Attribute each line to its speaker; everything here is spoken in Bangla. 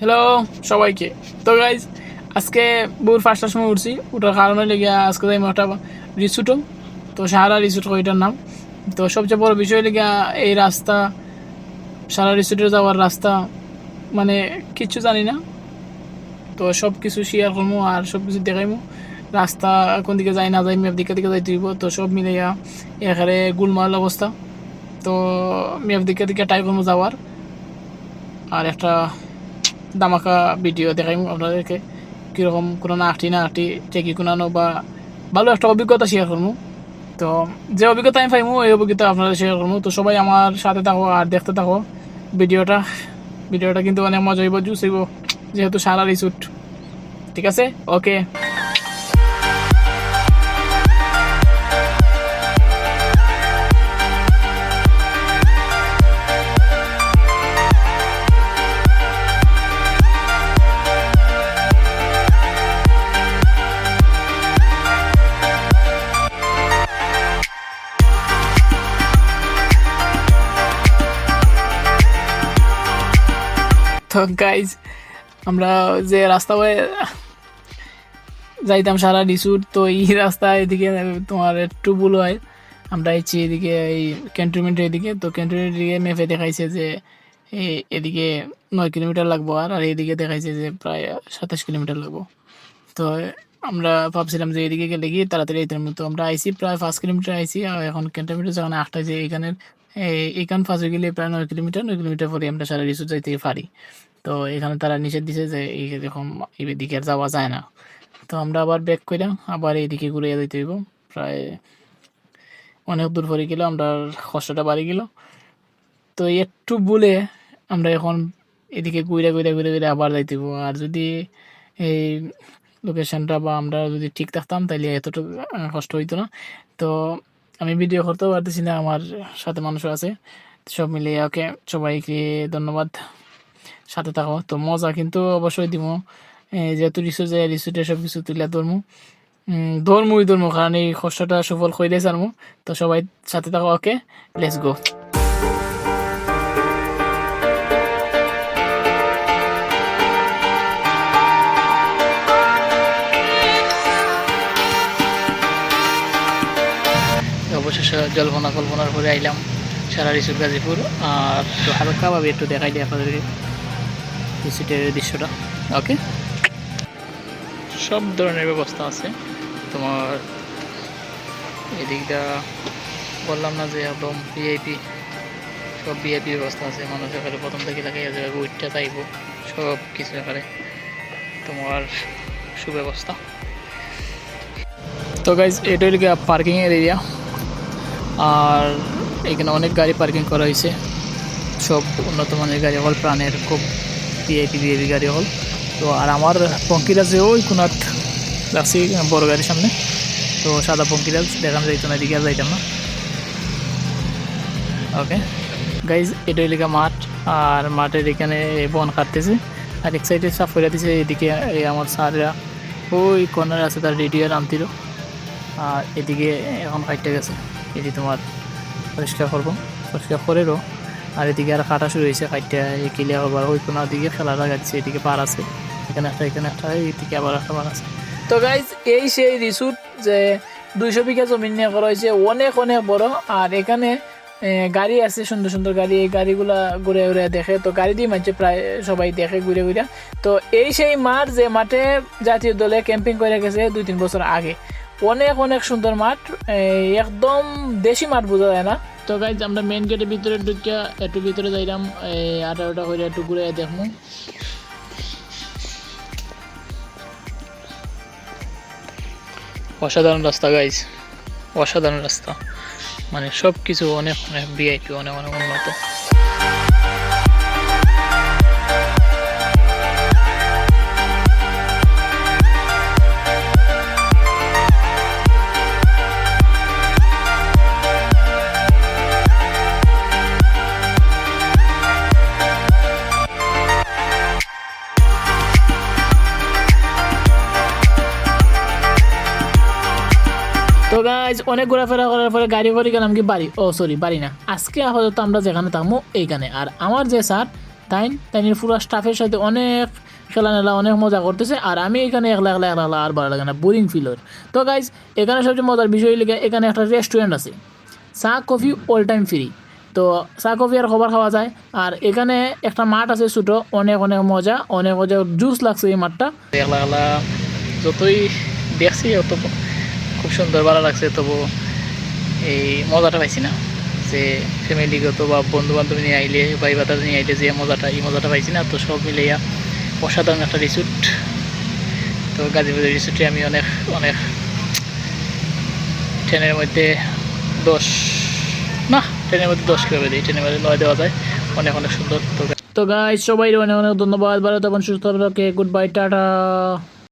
Speaker 1: হ্যালো সবাইকে। তো গাইজ আজকে বুর পাঁচটার সময় উঠছি। ওটার কারণে লেগে আজকে যাই একটা রিসুটো তো সাহারা রিসুট ওইটার নাম। তো সবচেয়ে বড় বিষয় লেগে এই রাস্তা, সারা রিসুটে যাওয়ার রাস্তা মানে কিচ্ছু জানি না। তো সব কিছু শেয়ার করব আর সব কিছু দেখাইমু। রাস্তা কোন দিকে যাই না যাই ম্যাপ দিকে দিকে যাই হইব। তো সব মিলাইয়া এখানে গুলমাল অবস্থা। তো ম্যাপ দিকে দিকে ট্রাই করব যাওয়ার। আর একটা দামাকা ভিডিও দেখাইমু আপনাদেরকে কীরকম কোনো না আঁটি না আঁটি টেকি কোনানো বা ভালো একটা অভিজ্ঞতা শেয়ার করব তো যে অভিজ্ঞতা আমি পাইমু, এই অভিজ্ঞতা আপনাদের শেয়ার করব তো সবাই আমার সাথে থাকো আর দেখতে থাকো ভিডিওটা। ভিডিওটা কিন্তু অনেক মজা হইব, জুস হইব, যেহেতু সারা রিসুট ঠিক আছে? ওকে গাইজ আমরা যে রাস্তা যাইতাম সারা ডিসুর তো এই রাস্তা এদিকে, তোমার একটু ভুল হয়। আমরা এসেছি এদিকে, এই ক্যান্টনমেন্টের এদিকে, তো ক্যান্টনমেন্টের দিকে ম্যাপে দেখাইছে যে এদিকে নয় কিলোমিটার লাগবো, আর আর এদিকে দেখাইছে যে প্রায় সাতাশ কিলোমিটার লাগবো। তো আমরা ভাবছিলাম যে এদিকে গেলে গিয়ে তাড়াতাড়ি যেতাম তো আমরা আইসি, প্রায় পাঁচ কিলোমিটার আইসি, আর এখন ক্যান্টনমেন্টের যেখানে আটটা যে এখানের এইখান ফাঁসে গেলে প্রায় নয় কিলোমিটার নয় কিলোমিটার পরে আমরা সারা রিসু যাইতে পারি। তো এখানে তারা নিষেধ দিছে যে এই এরকম এদিকে যাওয়া যায় না। তো আমরা আবার ব্যাক করিলাম আবার এইদিকে ঘুরে যাইতে হইব। প্রায় অনেক দূর পরে গেল, আমরা কষ্টটা বাড়ি গেল। তো একটু বলে আমরা এখন এদিকে ঘুরে ঘুরে ঘুরে ঘুরে আবার যাইতে হইব। আর যদি এই লোকেশনটা বা আমরা যদি ঠিক থাকতাম তাহলে এতটুকু কষ্ট হইতো না। তো আমি ভিডিও করতেও পারতেছি না, আমার সাথে মানুষও আছে। সব মিলিয়ে ওকে সবাইকে ধন্যবাদ। সাথে থাকো। তো মজা কিন্তু অবশ্যই দিব। যেহেতু রিসু যায় রিসুটে সব কিছু তুলে ধরমু। ধরমুই ধরমু, কারণ এই কষ্টটা সফল করে সারমু তো সবাই সাথে থাকো, ওকে? লেটস গো অবশেষে জল্পনা কল্পনার পরে আইলাম সারা রিসুট গাজীপুর। আর হালকাভাবে একটু দেখাই দিই আপনাদেরকে। রিসুটের দৃশ্যটা। ওকে সব ধরনের ব্যবস্থা আছে। তোমার এদিকটা বললাম না যে একদম ভিআইপি সব ভিআইপি ব্যবস্থা আছে। মানুষ এখানে প্রথম থেকে লাগাই যাবে উইটটা চাইব। সব কিছু এখানে তোমার সুব্যবস্থা। তো গাইজ এটা হলো পার্কিংয়ের এরিয়া আর এখানে অনেক গাড়ি পার্কিং করা হয়েছে। সব উন্নত মানের গাড়ি হল প্রাণের খুব ভিআইপি ভিআইপি গাড়ি হল। তো আর আমার পঙ্কিরাজ ওই কোনাত রাখছি বড় গাড়ির সামনে। তো সাদা পঙ্কিরাজ দেখানো যাইতো না এদিকে যাইতাম না। ওকে। গাইজ এটা এলাকা মাঠ, আর মাঠের এখানে বন কাটতেছে। আর এক সাইডে সাফ করে দিছে, এদিকে এই আমার স্যাররা। ওই কর্নার আছে তার রেডিও নামছিল আর এদিকে এখন কাটতে গেছে। এটি তোমার পরিষ্কার করব। পরিষ্কার করেরও। আর এদিকে আর কাটা শুরু হয়েছে কাটতে ক্লিয়ার হবার ওই কোনো দিকে খেলা লাগাচ্ছে, এদিকে পার আছে। এখানে একটা এখানে একটা এদিকে আবার একটা পার আছে। তো গাইজ এই সেই রিসুট যে দুইশো বিঘা জমি নিয়ে করা হয়েছে, অনেক অনেক বড়। আর এখানে গাড়ি আছে, সুন্দর সুন্দর গাড়ি, এই গাড়িগুলা ঘুরে ঘুরে দেখে। তো গাড়ি দিয়ে মানছে প্রায় সবাই দেখে, ঘুরে ঘুরে। তো এই সেই মাঠ, যে মাঠে জাতীয় দলে ক্যাম্পিং করে গেছে দুই, তিন বছর আগে। অনেক অনেক সুন্দর মাঠ একদম দেশি মাঠ বোঝা যায় না। তো গাইজ আমরা মেন গেটের ভিতরে ঢুকিয়া একটু ভিতরে যাইলাম আঠারোটা হইলে একটু ঘুরে দেখব অসাধারণ রাস্তা গাইজ অসাধারণ রাস্তা। মানে সব কিছু অনেক অনেক ভিআইপি অনেক অনেক উন্নত। তো গাইজ অনেক ঘোরাফেরা করার পরে গাড়ি করে গেলাম কি বাড়ি? ও সরি বাড়ি না। আজকে আপাতত আমরা যেখানে থাকব এইখানে। আর আমার যে স্যার তাই তাইনের পুরো স্টাফের সাথে অনেক খেলা নেলা অনেক মজা করতেছে, আর আমি এখানে একলা একলা একলা আর ভালো লাগে না বোরিং ফিল হয় তো গাইজ এখানে সবচেয়ে মজার বিষয় লেগে এখানে একটা রেস্টুরেন্ট আছে। চা, কফি অল টাইম ফ্রি তো চা, কফি আর খাবার খাওয়া যায়। আর এখানে একটা মাঠ আছে ছোটো, অনেক অনেক মজা অনেক মজা জুস লাগছে এই মাঠটা। একলা একলা, যতই দেখছি, অত খুব সুন্দর, ভালো লাগছে। তবু এই মজাটা পাইছি না। যে ফ্যামিলিগত বা বন্ধু বান্ধব নিয়ে আইলে ভাই বাতার নিয়ে আইলে যে মজাটা, এই মজাটা পাইছি না। তো সব মিলিয়া অসাধারণ একটা রিসুট তো গাজীপুরের রিসুটে আমি অনেক অনেক ট্রেনের মধ্যে দশ, না, ট্রেনের মধ্যে দশ কীভাবে দিই। ট্রেনের মধ্যে নয় দেওয়া যায়। অনেক অনেক সুন্দর। তো তো গাইজ সবাই অনেক অনেক ধন্যবাদ। ভালো তখন সুস্থ থাকে গুড বাই টাটা।